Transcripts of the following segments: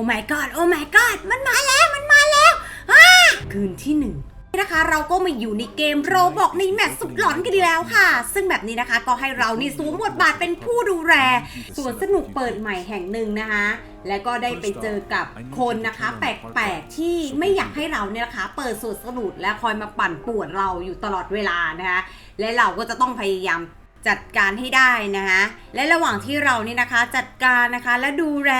อ้ my god โอ้ my god มันมาแล้วมันมาแล้วคืนที่หนึ่งนะคะเราก็มาอยู่ในเกมโรบอกในแมตช์สุดหลอนกันดีแล้วค่ะ ซึ่งแบบนี้นะคะก็ให้เรานี่สวมบทบาทเป็นผู้ดูแลสวนสนุกเปิดใหม่แห่งหนึ่งนะคะ และก็ได้ไปเจอกับคนนะคะ แปลกๆที่ไม่อยากให้เราเนี่ยนะคะ เปิดสวนสนุกและคอยมาปั่นป่วนเราอยู่ตลอดเวลานะคะ และเราก็จะต้องพยายามจัดการให้ได้นะคะและระหว่างที่เรานี่นะคะจัดการนะคะและดูแล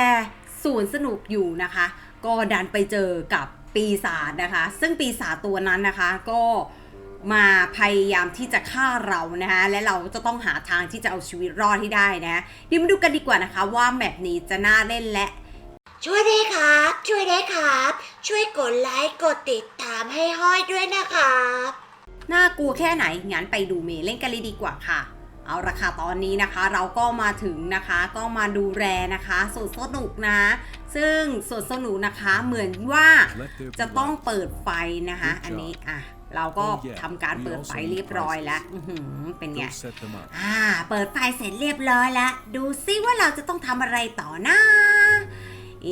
สวนสนุกอยู่นะคะ ก็ดันไปเจอกับปีศาจนะคะ ซึ่งปีศาจตัวนั้นนะคะก็มาพยายามที่จะฆ่าเรานะคะและเราจะต้องหาทางที่จะเอาชีวิตรอดให้ได้นะเดี๋ยวมาดูกันดีกว่านะคะ ว่าแมปนี้จะน่าเล่นและ ช่วยด้วยครับ ช่วยด้วยครับ ช่วยกดไลค์กดติดตามให้ห้อยด้วยนะครับน่ากลัวแค่ไหนงั้นไปดูเมย์เล่นกันเลยดีกว่าค่ะ เอาละค่ะตอนนี้นะคะเราก็มาถึงนะคะก็มาดูแลนะคะสวนสนุกนะ ซึ่งสวนสนุกนะคะเหมือนว่าจะต้องเปิดไฟนะคะ อันนี้อะเราก็ทำการเปิดไฟเรียบร้อยแล้วอื้อหือเป็นไง Go set them up. อ่าเปิดไฟเสร็จเรียบร้อยแล้ว ดูซิว่าเราจะต้องทำอะไรต่อนะเอ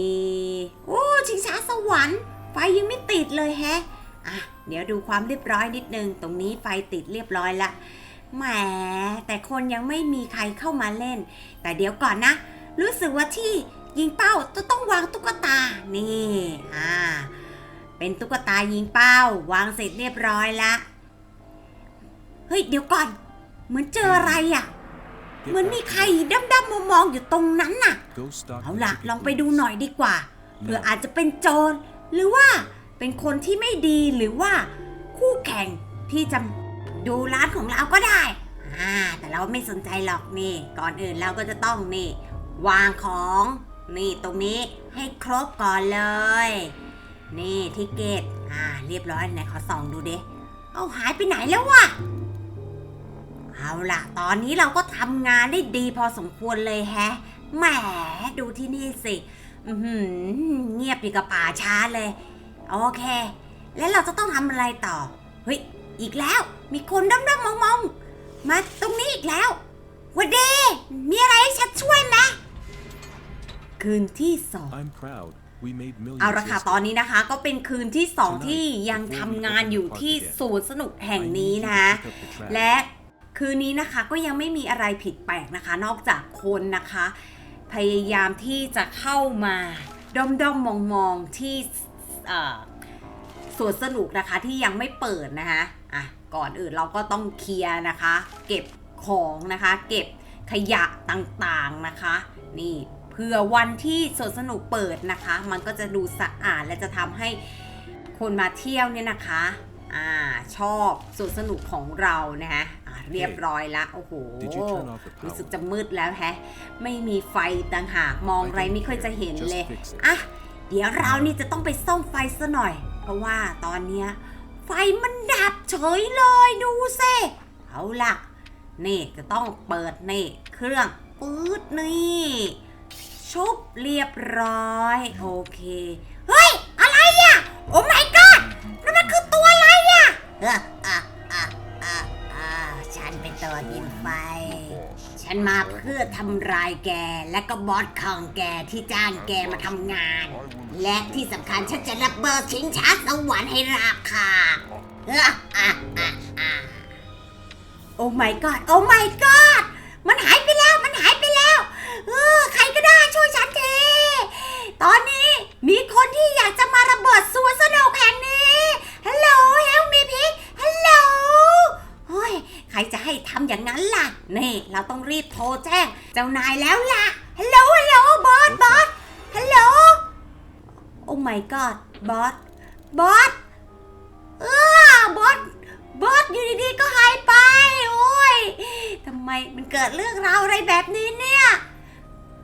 อโอ้ชิงช้าสวรรค์ไฟยังไม่ติดเลยแฮะอะเดี๋ยวดูความเรียบร้อยนิดนึง ตรงนี้ไฟติดเรียบร้อยละ แหมแต่คนยังไม่มีใครเข้ามาเล่น แต่เดี๋ยวก่อนนะ รู้สึกว่าที่ยิงเป้าจะต้องวางตุ๊กตา นี่อ่าเป็นตุ๊กตายิงเป้า วางเสร็จเรียบร้อยละเฮ้ยเดี๋ยวก่อน เหมือนเจออะไรอะ เหมือนมีใครดำๆมองๆอยู่ตรงนั้นน่ะ เอาล่ะ ลองไปดูหน่อยดีกว่าเผื่ออาจจะเป็นโจร หรือว่าเป็นคนที่ไม่ดีหรือว่าคู่แข่งที่จะ ดูร้านของเราก็ได้ อ่า แต่เราไม่สนใจหรอกนี่ ก่อนอื่นเราก็จะต้องนี่ วางของ นี่ตรงนี้ให้ครบก่อนเลย นี่ทิเกต อ่า เรียบร้อยไหนขอส่องดูดิเอาหายไปไหนแล้ววะเอาล่ะ ตอนนี้เราก็ทำงานได้ดีพอสมควรเลยแฮะ แหม ดูที่นี่สิอืเงียบอยู่กับป่าช้าเลย โอเค แล้วเราจะต้องทำอะไรต่อ เฮ้ย อีกแล้ว มีคนดำๆมองๆ มาตรงนี้อีกแล้วหวันดีมีอะไรให้ฉันช่วยไหมคืนที่สอง I'm proud. We made millions เอาละค่ะตอน yesterday. นี้นะคะก็เป็นคืนที่สองที่ยังทำงานอยู่ที่สวนสนุกแห่งนี้นะ I need you to pick up the trash. และคืนนี้นะคะก็ยังไม่มีอะไรผิดแปลกนะคะ นอกจากคนนะคะ พยายามที่จะเข้ามาด้อมด้อมมองมองๆที่เอ่อสวนสนุกนะคะที่ยังไม่เปิดนะคะ อะก่อนอื่นเราก็ต้องเคลียร์นะคะ เก็บของนะคะ เก็บขยะต่างๆนะคะ นี่เพื่อวันที่สวนสนุกเปิดนะคะ มันก็จะดูสะอาดและจะทำให้คนมาเที่ยวเนี่ยนะคะอ่าชอบสวนสนุกของเรานะคะอ่าเรียบร้อยละโอ้โห Did you turn off the รู้สึก power? จะมืดแล้วแฮะ ไม่มีไฟต่างหากมองอะไรไม่ค่อยจะเห็นเลย Just fix it. อะ เดี๋ยวเรานี่จะต้องไปซ่อมไฟซะหน่อย เพราะว่าตอนเนี้ย ไฟมันดับเฉยเลยดูสิเอาล่ะ นี่จะต้องเปิดนี่ เครื่องปื๊ดนี่ ชุบเรียบร้อย โอเค เฮ้ย อะไรอะ โอ้ my god แล้วมันคือตัวอะไรอะ ตัวกินไฟ ฉันมาเพื่อทำลายแกและก็บอสของแกที่จ้างแกมาทำงาน และที่สำคัญฉันจะระเบิดชิงช้าสวรรค์ให้ราคาเอออะอะอะโอ้ my god โอ้ my god มันหายไปแล้วมันหายไปแล้วเออใครก็ได้ช่วยฉันทีตอนนี้มีคนที่อยากจะมาระเบิดสวนสนุกแห่งนี้ ฮัลโหลเฮลมีพีฮัลโหลเฮ้ย ใค รจะให้ทำอย่างนั้นล่ะ นี่ เราต้องรีบโทรแจ้ง เจ้านายแล้วล่ะ ฮัลโหล ฮัลโหล บอส บอส ฮัลโหล โอ้ my god บอส บอส เออบอส บอส อยู่ดีๆ ก็หายไป โอ้ยทำไมมันเกิดเรื่องราวอะไรแบบนี้เนี่ย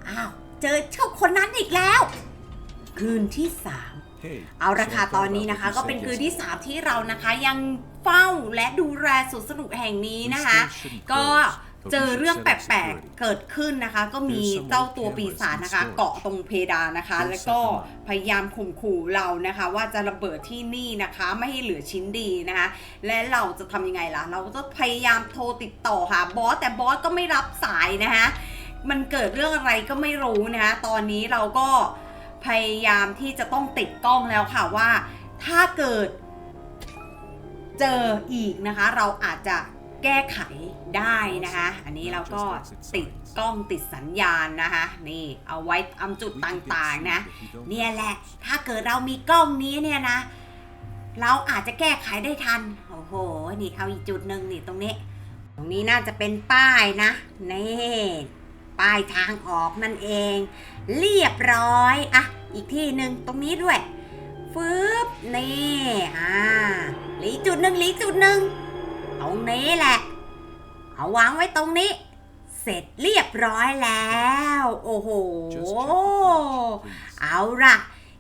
อ้าว เจอเจ้าคนนั้นอีกแล้ว คืนที่สาม เอาละ so ค่ะ I ตอน found นี้ out นะคะ what ก็ you เป็น said คืนที่ yesterday. 3ที่เรานะคะยังเฝ้าและดูแลสวนสนุกแห่งนี้ We นะคะ still shouldn't ก็ close, but เจอ we should เรื่อง set แป up ลก security. ๆเกิดขึ้นนะคะ ก็มี There's some เจ้า old ตัวปีศาจ cameras นะคะ in storage. เกาะตรงเพดานนะคะ Don't แล้ว set ก็ them up. พยายามข่มขู่เรานะคะ ว่าจะระเบิดที่นี่นะคะ ไม่ให้เหลือชิ้นดีนะคะ และเราจะทำยังไงล่ะ เราจะพยายามโทรติดต่อหาบอสแต่บอสก็ไม่รับสายนะคะ มันเกิดเรื่องอะไรก็ไม่รู้นะคะ ตอนนี้เราก็ พยายามที่จะต้องติดกล้องแล้วค่ะว่า ถ้าเกิดเจออีกนะคะ เราอาจจะแก้ไขได้นะคะ อันนี้เราก็ติดกล้องติดสัญญาณนะคะ นี่เอาไว้ทำจุดต่างๆนะเนี่ยแหละถ้าเกิดเรามีกล้องนี้เนี่ยนะ เราอาจจะแก้ไขได้ทันโอ้โหนี่เอาอีกจุดหนึ่งนี่ตรงนี้ ตรงนี้น่าจะเป็นป้ายนะนี่ ป้ายทางออกนั่นเอง เรียบร้อยอะอีกที่หนึ่งตรงนี้ด้วยฟืบนี่อ่าหลีจุดหนึ่งหลีจุดหนึ่งตรงนี้แหละ เอาวางไว้ตรงนี้ เสร็จเรียบร้อยแล้ว โอ้โหเอาล่ะ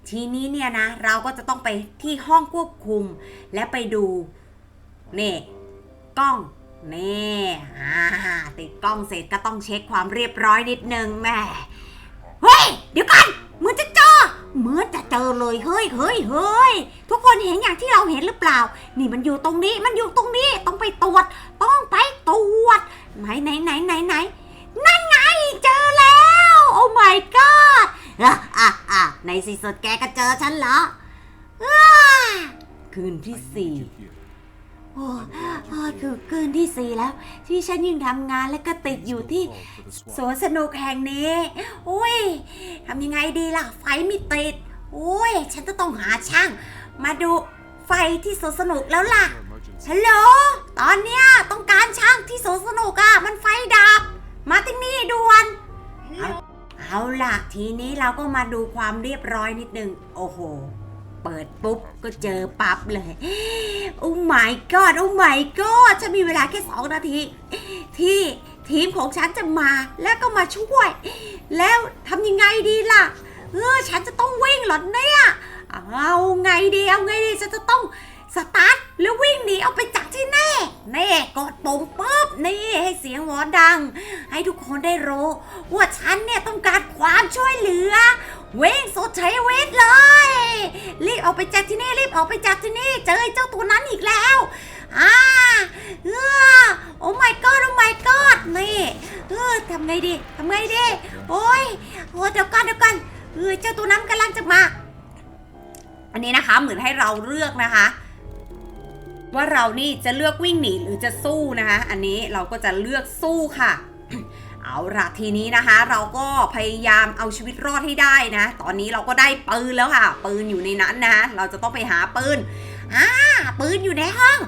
ทีนี้เนี่ยนะ เราก็จะต้องไปที่ห้องควบคุมและไปดู นี่ กล้อง นี่อ่าติดกล้องเสร็จก็ต้องเช็คความเรียบร้อยนิดนึงแม่เฮ้ย เดี๋ยวกันเหมือนจะเจอเหมือนจะเจอเลยเฮ้ยเฮ้ยเฮ้ยทุกคนเห็นอย่างที่เราเห็นหรือเปล่า นี่มันอยู่ตรงนี้มันอยู่ตรงนี้ต้องไปตรวจ ต้องไปตรวจไหนไหนไหนไหนไหนนั่นไงเจอแล้ว โอ้ my god อะอะอะในที่สุดแกก็เจอฉันเหรออ้าคืนที่สี่ โอ้โอ้คือคืนที่สี่แล้ว ที่ฉันยังทำงานและก็ติด Please อยู่ don't ที่ fall for the สวน swat. สนุกแห่งนี้ อุ้ยทำยังไงดีล่ะ ไฟไม่ติด อุ้ยฉันจะต้องหาช่าง มาดูไฟที่สวนสนุกแล้วล่ะ For emergency. ฮัลโหลตอนเนี้ยต้องการช่างที่สวนสนุกอะมันไฟดับ มาที่นี่ด่วนเอาเอาล่ะ ทีนี้เราก็มาดูความเรียบร้อยนิดนึง โอ้โห เปิดปุ๊บก็เจอปั๊บเลย โอ้ my god โอ้ my god ฉันมีเวลาแค่สองนาที ที่ทีมของฉันจะมาแล้วก็มาช่วย แล้วทำยังไงดีล่ะ เออ ฉันจะต้องวิ่งหรอเนี่ยเอาไงดีเอาไงดีฉันจะต้องสตาร์ทแล้ววิ่งหนีเอาไปจากที่แน่แน่กดปุ่มปุ๊บนี่ให้เสียงหวอดัง ให้ทุกคนได้รู้ว่าฉันเนี่ยต้องการความช่วยเหลือ เว่งสุดชีวิตเลยรี ออกไปจากที่นี่รีบออกไปจากที่นี่ เจอไอ้เจ้าตัวนั้นอีกแล้วอ่าเออโอ้ my god โอ้ my god นี่เออทำไงดีทำไงดีโอ้ยโอ้เดี๋ยวก่อนเดี๋ยวก่อนเออเจ้าตัวนั้นกำลังจะมา อันนี้นะคะเหมือนให้เราเลือกนะคะ ว่าเรานี่จะเลือกวิ่งหนีหรือจะสู้นะคะ อันนี้เราก็จะเลือกสู้ค่ะ เอาละทีนี้นะคะ เราก็พยายามเอาชีวิตรอดให้ได้นะ ตอนนี้เราก็ได้ปืนแล้วค่ะ ปืนอยู่ในนั้นนะ เราจะต้องไปหาปืนอ่าปืนอยู่ในห้อง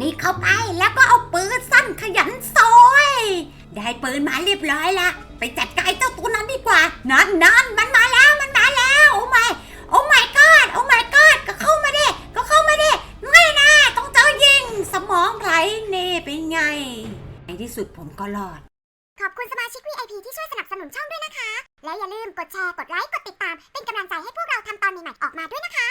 รีบเข้าไปแล้วก็เอาปืนสั้นขยันซอยได้ปืนมาเรียบร้อยละไปจัดการเจ้าตัวนั้นดีกว่า นั่นนั่นมันมาแล้วมันมาแล้ว โอ้ my โอ้ my god โอ้ my god ก็เข้ามาดิก็เข้ามาดิไม่นะต้องเจอยิง สมองไหลเน่เป็นไง ในที่ สุดผมก็รอด ขอบคุณสมาชิก VIP ที่ช่วยสนับสนุนช่องด้วยนะคะ และอย่าลืมกดแชร์ กดไลค์ กดติดตาม เป็นกำลังใจให้พวกเราทำตอนใหม่ๆออกมาด้วยนะคะ